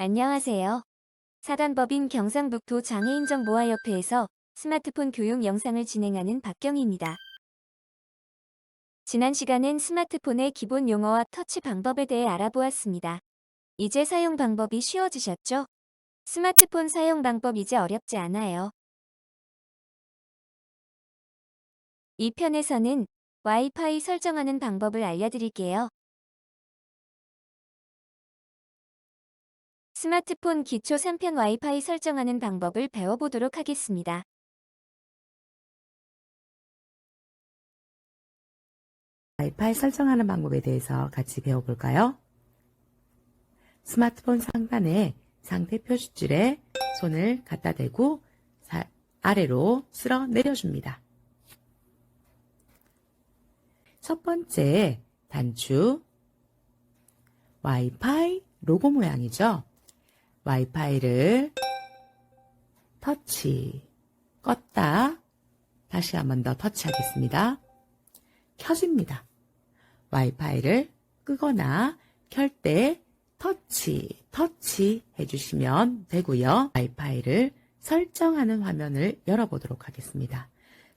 안녕하세요. 사단법인 경상북도 장애인정보화협회에서 스마트폰 교육 영상을 진행하는 박경희입니다. 지난 시간엔 스마트폰의 기본 용어와 터치 방법에 대해 알아보았습니다. 이제 사용 방법이 쉬워지셨죠? 스마트폰 사용 방법 이제 어렵지 않아요. 이 편에서는 와이파이 설정하는 방법을 알려드릴게요. 스마트폰 기초 3편 와이파이 설정하는 방법을 배워보도록 하겠습니다. 와이파이 설정하는 방법에 대해서 같이 배워볼까요? 스마트폰 상단에 상태 표시줄에 손을 갖다 대고 사- 아래로 쓸어 내려줍니다. 첫 번째 단추 와이파이 로고 모양이죠. 와이파이를 터치 껐다 다시 한 번 더 터치하겠습니다. 켜집니다. 와이파이를 끄거나 켤 때 터치, 터치 해주시면 되고요. 와이파이를 설정하는 화면을 열어보도록 하겠습니다.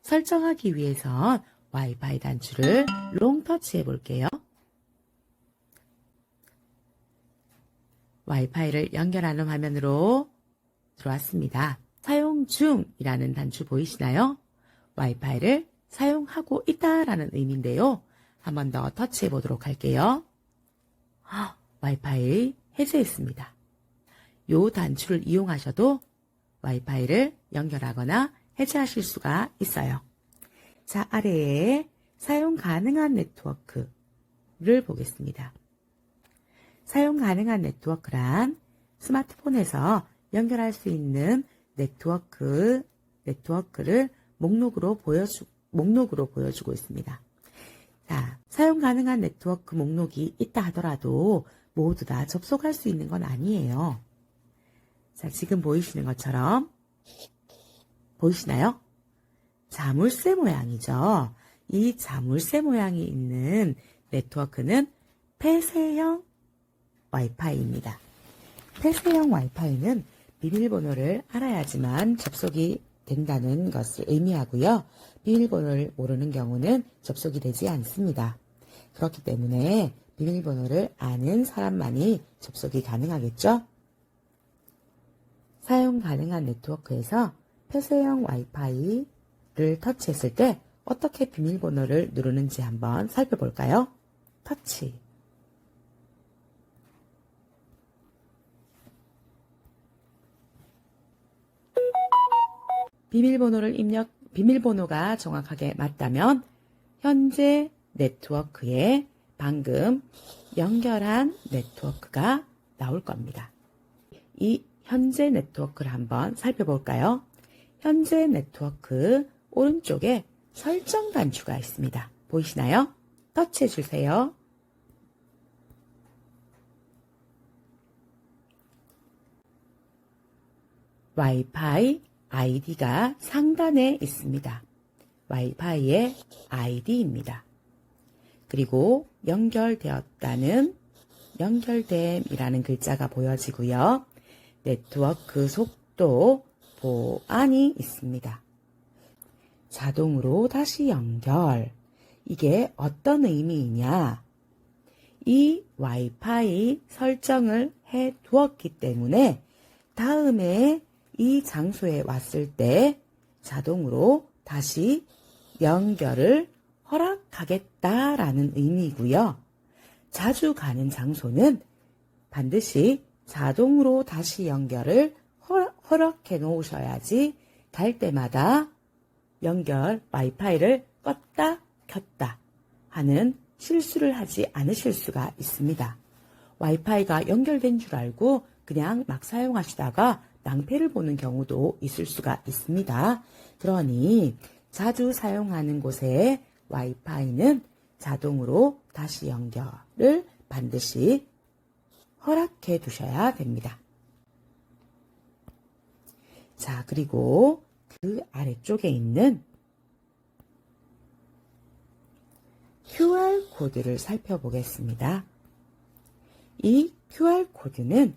설정하기 위해선 와이파이 단추를 롱 터치 해 볼게요. 와이파이를 연결하는 화면으로 들어왔습니다. 사용 중이라는 단추 보이시나요? 와이파이를 사용하고 있다라는 의미인데요. 한 번 더 터치해 보도록 할게요. 아, 와이파이 해제했습니다. 요 단추를 이용하셔도 와이파이를 연결하거나 해제하실 수가 있어요. 자, 아래에 사용 가능한 네트워크를 보겠습니다. 사용 가능한 네트워크란 스마트폰에서 연결할 수 있는 네트워크, 네트워크를 목록으로 보여주, 목록으로 보여주고 있습니다. 자, 사용 가능한 네트워크 목록이 있다 하더라도 모두 다 접속할 수 있는 건 아니에요. 자, 지금 보이시는 것처럼 보이시나요? 자물쇠 모양이죠. 이 자물쇠 모양이 있는 네트워크는 폐쇄형 와이파이입니다. 폐쇄형 와이파이는 비밀번호를 알아야지만 접속이 된다는 것을 의미하고요. 비밀번호를 모르는 경우는 접속이 되지 않습니다. 그렇기 때문에 비밀번호를 아는 사람만이 접속이 가능하겠죠? 사용 가능한 네트워크에서 폐쇄형 와이파이를 터치했을 때 어떻게 비밀번호를 누르는지 한번 살펴볼까요? 터치. 비밀번호를 입력, 비밀번호가 정확하게 맞다면 현재 네트워크에 방금 연결한 네트워크가 나올 겁니다. 이 현재 네트워크를 한번 살펴볼까요? 현재 네트워크 오른쪽에 설정 단추가 있습니다. 보이시나요? 터치해 주세요. 와이파이 아이디가 상단에 있습니다. 와이파이의 아이디입니다. 그리고 연결되었다는 연결됨이라는 글자가 보여지고요. 네트워크 속도 보안이 있습니다. 자동으로 다시 연결. 이게 어떤 의미이냐? 이 와이파이 설정을 해 두었기 때문에 다음에 이 장소에 왔을 때 자동으로 다시 연결을 허락하겠다라는 의미고요. 자주 가는 장소는 반드시 자동으로 다시 연결을 허락해 놓으셔야지 갈 때마다 연결 와이파이를 껐다 켰다 하는 실수를 하지 않으실 수가 있습니다. 와이파이가 연결된 줄 알고 그냥 막 사용하시다가 낭패를 보는 경우도 있을 수가 있습니다. 그러니 자주 사용하는 곳에 와이파이는 자동으로 다시 연결을 반드시 허락해 두셔야 됩니다. 자, 그리고 그 아래쪽에 있는 QR코드를 살펴보겠습니다. 이 QR코드는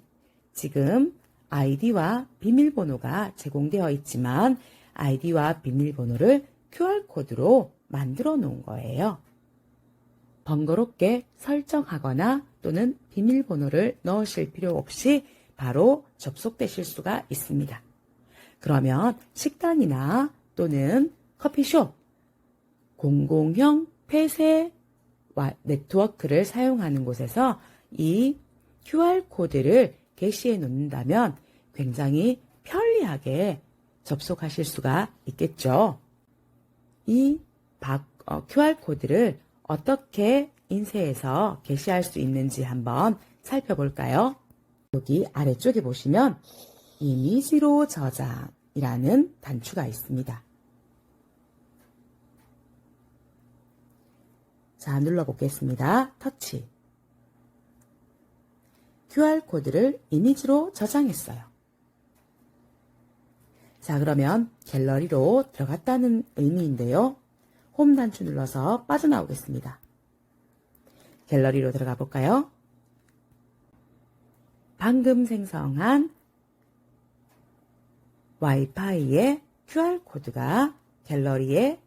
지금 아이디와 비밀번호가 제공되어 있지만 아이디와 비밀번호를 QR코드로 만들어 놓은 거예요. 번거롭게 설정하거나 또는 비밀번호를 넣으실 필요 없이 바로 접속되실 수가 있습니다. 그러면 식단이나 또는 커피숍, 공공형 폐쇄 와- 네트워크를 사용하는 곳에서 이 QR코드를 게시해 놓는다면 굉장히 편리하게 접속하실 수가 있겠죠. 이 QR코드를 어떻게 인쇄해서 게시할 수 있는지 한번 살펴볼까요? 여기 아래쪽에 보시면 이미지로 저장이라는 단추가 있습니다. 자, 눌러보겠습니다. 터치. QR코드를 이미지로 저장했어요. 자, 그러면 갤러리로 들어갔다는 의미인데요. 홈 단추 눌러서 빠져나오겠습니다. 갤러리로 들어가 볼까요? 방금 생성한 와이파이의 QR코드가 갤러리에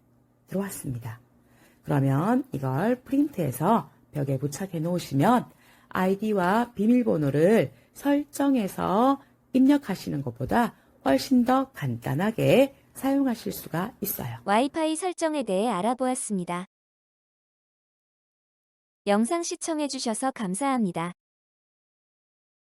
들어왔습니다. 그러면 이걸 프린트해서 벽에 부착해 놓으시면 아이디와 비밀번호를 설정해서 입력하시는 것보다 훨씬 더 간단하게 사용하실 수가 있어요. 와이파이 설정에 대해 알아보았습니다. 영상 시청해주셔서 감사합니다.